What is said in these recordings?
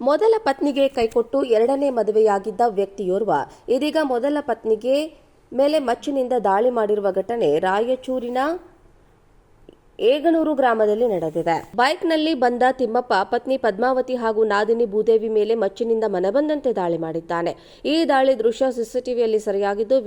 ಮೊದಲ ಪತ್ನಿಗೆ ಕೈಕೊಟ್ಟು ಎರಡನೇ ಮದುವೆಯಾಗಿದ್ದ ವ್ಯಕ್ತಿಯೋರ್ವ, ಇದೀಗ ಮೊದಲ ಪತ್ನಿಗೆ ಮೇಲೆ ಮಚ್ಚಿನಿಂದ ದಾಳಿ ಮಾಡಿರುವ ಘಟನೆ ರಾಯಚೂರಿನ ಏಗನೂರು ಗ್ರಾಮದಲ್ಲಿ ನಡೆದಿದೆ. ಬೈಕ್ನಲ್ಲಿ ಬಂದ ತಿಮ್ಮಪ್ಪ ಪತ್ನಿ ಪದ್ಮಾವತಿ ಹಾಗೂ ನಾದಿನಿ ಭೂದೇವಿ ಮೇಲೆ ಮಚ್ಚಿನಿಂದ ಮನಬಂದಂತೆ ದಾಳಿ ಮಾಡಿದ್ದಾನೆ. ಈ ದಾಳಿ ದೃಶ್ಯ ಸಿಸಿಟಿವಿಯಲ್ಲಿ ಸರಿಯಾಗಿದ್ದು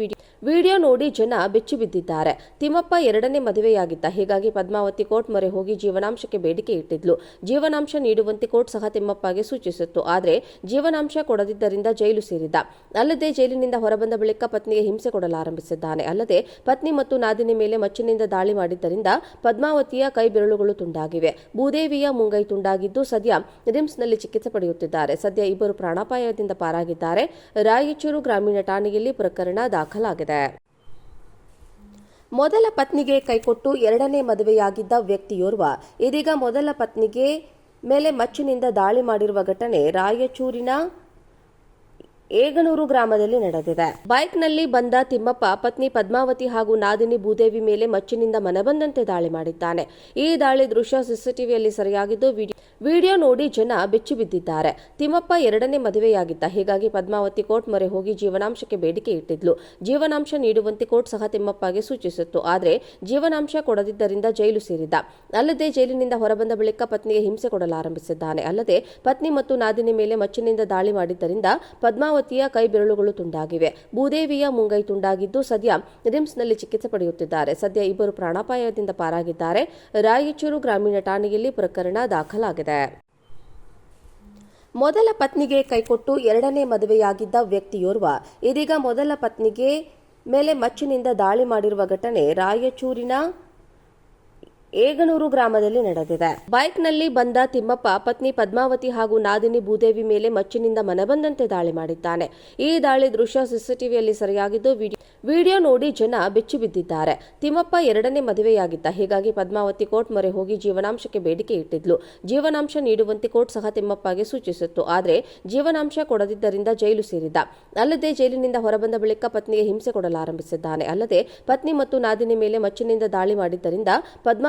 ವಿಡಿಯೋ- ನೋಡಿ ಜನ ಬೆಚ್ಚಿ ಬಿದ್ದಿದ್ದಾರೆ. ತಿಮ್ಮಪ್ಪ ಎರಡನೇ ಮದುವೆಯಾಗಿದ್ದ. ಹೀಗಾಗಿ ಪದ್ಮಾವತಿ ಕೋರ್ಟ್ ಮೊರೆ ಹೋಗಿ ಜೀವನಾಂಶಕ್ಕೆ ಬೇಡಿಕೆ ಇಟ್ಟಿದ್ಲು. ಜೀವನಾಂಶ ನೀಡುವಂತೆ ಕೋರ್ಟ್ ಸಹ ತಿಮ್ಮಪ್ಪಗೆ ಸೂಚಿಸಿತ್ತು. ಆದರೆ ಜೀವನಾಂಶ ಕೊಡದಿದ್ದರಿಂದ ಜೈಲು ಸೇರಿದ್ದ. ಅಲ್ಲದೆ ಜೈಲಿನಿಂದ ಹೊರಬಂದ ಬಳಿಕ ಪತ್ನಿಗೆ ಹಿಂಸೆ ಕೊಡಲಾರಂಭಿಸಿದ್ದಾನೆ. ಅಲ್ಲದೆ ಪತ್ನಿ ಮತ್ತು ನಾದಿನಿ ಮೇಲೆ ಮಚ್ಚಿನಿಂದ ದಾಳಿ ಮಾಡಿದ್ದರಿಂದ ಪದ್ಮಾವತಿಯ ಕೈ ಬೆರಳುಗಳು ತುಂಡಾಗಿವೆ. ಭೂದೇವಿಯ ಮುಂಗೈ ತುಂಡಾಗಿದ್ದು ಸದ್ಯ ರಿಮ್ಸ್ನಲ್ಲಿ ಚಿಕಿತ್ಸೆ ಪಡೆಯುತ್ತಿದ್ದಾರೆ. ಸದ್ಯ ಇಬ್ಬರು ಪ್ರಾಣಾಪಾಯದಿಂದ ಪಾರಾಗಿದ್ದಾರೆ. ರಾಯಚೂರು ಗ್ರಾಮೀಣ ಠಾಣೆಯಲ್ಲಿ ಪ್ರಕರಣ ದಾಖಲಾಗಿದೆ. ಮೊದಲ ಪತ್ನಿಗೆ ಕೈಕೊಟ್ಟು ಎರಡನೇ ಮದುವೆಯಾಗಿದ್ದ ವ್ಯಕ್ತಿಯೋರ್ವ ಇದೀಗ ಮೊದಲ ಪತ್ನಿಗೆ ಮೇಲೆ ಮಚ್ಚಿನಿಂದ ದಾಳಿ ಮಾಡಿರುವ ಘಟನೆ ರಾಯಚೂರಿನ ಏಗನೂರು ಗ್ರಾಮದಲ್ಲಿ ನಡೆದಿದೆ. ಬೈಕ್ನಲ್ಲಿ ಬಂದ ತಿಮ್ಮಪ್ಪ ಪತ್ನಿ ಪದ್ಮಾವತಿ ಹಾಗೂ ನಾದಿನಿ ಭೂದೇವಿ ಮೇಲೆ ಮಚ್ಚಿನಿಂದ ಮನಬಂದಂತೆ ದಾಳಿ ಮಾಡಿದ್ದಾನೆ. ಈ ದಾಳಿ ದೃಶ್ಯ ಸಿಸಿಟಿವಿಯಲ್ಲಿ ಸರಿಯಾಗಿದ್ದು ವಿಡಿಯೋ- ನೋಡಿ ಜನ ಬೆಚ್ಚಿ ಬಿದ್ದಿದ್ದಾರೆ. ತಿಮ್ಮಪ್ಪ ಎರಡನೇ ಮದುವೆಯಾಗಿದ್ದ. ಹೀಗಾಗಿ ಪದ್ಮಾವತಿ ಕೋರ್ಟ್ ಮೊರೆ ಹೋಗಿ ಜೀವನಾಂಶಕ್ಕೆ ಬೇಡಿಕೆ ಇಟ್ಟಿದ್ಲು. ಜೀವನಾಂಶ ನೀಡುವಂತೆ ಕೋರ್ಟ್ ಸಹ ತಿಮ್ಮಪ್ಪಗೆ ಸೂಚಿಸಿತ್ತು. ಆದರೆ ಜೀವನಾಂಶ ಕೊಡದಿದ್ದರಿಂದ ಜೈಲು ಸೇರಿದ್ದ. ಅಲ್ಲದೆ ಜೈಲಿನಿಂದ ಹೊರಬಂದ ಬಳಿಕ ಪತ್ನಿಗೆ ಹಿಂಸೆ ಕೊಡಲಾರಂಭಿಸಿದ್ದಾನೆ. ಅಲ್ಲದೆ ಪತ್ನಿ ಮತ್ತು ನಾದಿನಿ ಮೇಲೆ ಮಚ್ಚಿನಿಂದ ದಾಳಿ ಮಾಡಿದ್ದರಿಂದ ಪದ್ಮಾವತಿಯ ಕೈ ಬೆರಳುಗಳು ತುಂಡಾಗಿವೆ. ಭೂದೇವಿಯ ಮುಂಗೈ ತುಂಡಾಗಿದ್ದು ಸದ್ಯ ರಿಮ್ಸ್ನಲ್ಲಿ ಚಿಕಿತ್ಸೆ ಪಡೆಯುತ್ತಿದ್ದಾರೆ. ಸದ್ಯ ಇಬ್ಬರು ಪ್ರಾಣಾಪಾಯದಿಂದ ಪಾರಾಗಿದ್ದಾರೆ. ರಾಯಚೂರು ಗ್ರಾಮೀಣ ಠಾಣೆಯಲ್ಲಿ ಪ್ರಕರಣ ದಾಖಲಾಗಿದೆ. ಮೊದಲ ಪತ್ನಿಗೆ ಕೈಕೊಟ್ಟು ಎರಡನೇ ಮದುವೆಯಾಗಿದ್ದ ವ್ಯಕ್ತಿಯೋರ್ವ, ಇದೀಗ ಮೊದಲ ಪತ್ನಿಗೆ ಮೇಲೆ ಮಚ್ಚಿನಿಂದ ದಾಳಿ ಮಾಡಿರುವ ಘಟನೆ ರಾಯಚೂರಿನ ಏಗನೂರು ಗ್ರಾಮದಲ್ಲಿ ನಡೆದಿದೆ. ಬೈಕ್ನಲ್ಲಿ ಬಂದ ತಿಮ್ಮಪ್ಪ ಪತ್ನಿ ಪದ್ಮಾವತಿ ಹಾಗೂ ನಾದಿನಿ ಭೂದೇವಿ ಮೇಲೆ ಮಚ್ಚಿನಿಂದ ಮನಬಂದಂತೆ ದಾಳಿ ಮಾಡಿದ್ದಾನೆ. ಈ ದಾಳಿ ದೃಶ್ಯ ಸಿಸಿಟಿವಿಯಲ್ಲಿ ಸರಿಯಾಗಿದ್ದು, ವಿಡಿಯೋ- ನೋಡಿ ಜನ ಬೆಚ್ಚಿ ಬಿದ್ದಿದ್ದಾರೆ. ತಿಮ್ಮಪ್ಪ ಎರಡನೇ ಮದುವೆಯಾಗಿದ್ದ. ಹೀಗಾಗಿ ಪದ್ಮಾವತಿ ಕೋರ್ಟ್ ಮೊರೆ ಹೋಗಿ ಜೀವನಾಂಶಕ್ಕೆ ಬೇಡಿಕೆ ಇಟ್ಟಿದ್ಲು. ಜೀವನಾಂಶ ನೀಡುವಂತೆ ಕೋರ್ಟ್ ಸಹ ತಿಮ್ಮಪ್ಪಗೆ ಸೂಚಿಸಿತ್ತು. ಆದರೆ ಜೀವನಾಂಶ ಕೊಡದಿದ್ದರಿಂದ ಜೈಲು ಸೇರಿದ್ದ. ಅಲ್ಲದೆ ಜೈಲಿನಿಂದ ಹೊರಬಂದ ಬಳಿಕ ಪತ್ನಿಗೆ ಹಿಂಸೆ ಕೊಡಲಾರಂಭಿಸಿದ್ದಾನೆ. ಅಲ್ಲದೆ ಪತ್ನಿ ಮತ್ತು ನಾದಿನಿ ಮೇಲೆ ಮಚ್ಚಿನಿಂದ ದಾಳಿ ಮಾಡಿದ್ದರಿಂದ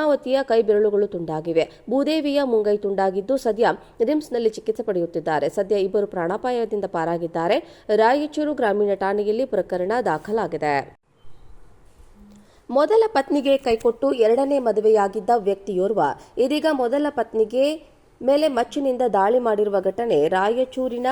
ಪದ್ಮಾವತಿಯ ಕೈ ಬೆರಳುಗಳು ತುಂಡಾಗಿವೆ. ಭೂದೇವಿಯ ಮುಂಗೈ ತುಂಡಾಗಿದ್ದು ಸದ್ಯ ರಿಮ್ಸ್ನಲ್ಲಿ ಚಿಕಿತ್ಸೆ ಪಡೆಯುತ್ತಿದ್ದಾರೆ. ಸದ್ಯ ಇಬ್ಬರು ಪ್ರಾಣಾಪಾಯದಿಂದ ಪಾರಾಗಿದ್ದಾರೆ. ರಾಯಚೂರು ಗ್ರಾಮೀಣ ಠಾಣೆಯಲ್ಲಿ ಪ್ರಕರಣ ದಾಖಲಾಗಿದೆ. ಮೊದಲ ಪತ್ನಿಗೆ ಕೈಕೊಟ್ಟು ಎರಡನೇ ಮದುವೆಯಾಗಿದ್ದ ವ್ಯಕ್ತಿಯೋರ್ವ ಇದೀಗ ಮೊದಲ ಪತ್ನಿಗೆ ಮೇಲೆ ಮಚ್ಚಿನಿಂದ ದಾಳಿ ಮಾಡಿರುವ ಘಟನೆ ರಾಯಚೂರಿನ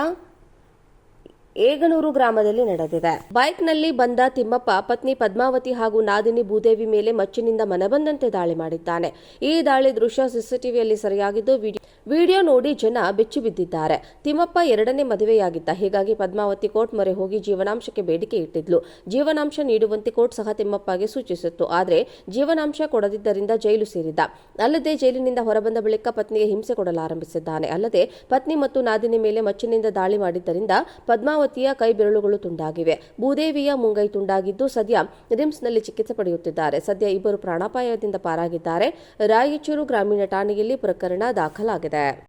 ಏಗನೂರು ಗ್ರಾಮದಲ್ಲಿ ನಡೆದಿದೆ. ಬೈಕ್ನಲ್ಲಿ ಬಂದ ತಿಮ್ಮಪ್ಪ, ಪತ್ನಿ ಪದ್ಮಾವತಿ ಹಾಗೂ ನಾದಿನಿ ಭೂದೇವಿ ಮೇಲೆ ಮಚ್ಚಿನಿಂದ ಮನಬಂದಂತೆ ದಾಳಿ ಮಾಡಿದ್ದಾನೆ. ಈ ದಾಳಿ ದೃಶ್ಯ ಸಿಸಿಟಿವಿಯಲ್ಲಿ ಸರಿಯಾಗಿದ್ದು, ವಿಡಿಯೋ- ವಿಡಿಯೋ ನೋಡಿ ಜನ ಬೆಚ್ಚಿ ಬಿದ್ದಿದ್ದಾರೆ. ತಿಮ್ಮಪ್ಪ ಎರಡನೇ ಮದುವೆಯಾಗಿದ್ದ. ಹೀಗಾಗಿ ಪದ್ಮಾವತಿ ಕೋರ್ಟ್ ಮೊರೆ ಹೋಗಿ ಜೀವನಾಂಶಕ್ಕೆ ಬೇಡಿಕೆ ಇಟ್ಟಿದ್ಲು. ಜೀವನಾಂಶ ನೀಡುವಂತೆ ಕೋರ್ಟ್ ಸಹ ತಿಮ್ಮಪ್ಪಗೆ ಸೂಚಿಸಿತ್ತು. ಆದರೆ ಜೀವನಾಂಶ ಕೊಡದಿದ್ದರಿಂದ ಜೈಲು ಸೇರಿದ್ದ. ಅಲ್ಲದೆ ಜೈಲಿನಿಂದ ಹೊರಬಂದ ಬಳಿಕ ಪತ್ನಿಗೆ ಹಿಂಸೆ ಕೊಡಲಾರಂಭಿಸಿದ್ದಾನೆ. ಅಲ್ಲದೆ ಪತ್ನಿ ಮತ್ತು ನಾದಿನಿ ಮೇಲೆ ಮಚ್ಚಿನಿಂದ ದಾಳಿ ಮಾಡಿದ್ದರಿಂದ ಪದ್ಮಾವತಿಯ ಕೈ ಬೆರಳುಗಳು ತುಂಡಾಗಿವೆ. ಭೂದೇವಿಯ ಮುಂಗೈ ತುಂಡಾಗಿದ್ದು ಸದ್ಯ ರಿಮ್ಸ್ನಲ್ಲಿ ಚಿಕಿತ್ಸೆ ಪಡೆಯುತ್ತಿದ್ದಾರೆ. ಸದ್ಯ ಇಬ್ಬರು ಪ್ರಾಣಾಪಾಯದಿಂದ ಪಾರಾಗಿದ್ದಾರೆ. ರಾಯಚೂರು ಗ್ರಾಮೀಣ ಠಾಣೆಯಲ್ಲಿ ಪ್ರಕರಣ ದಾಖಲಾಗಿದೆ. that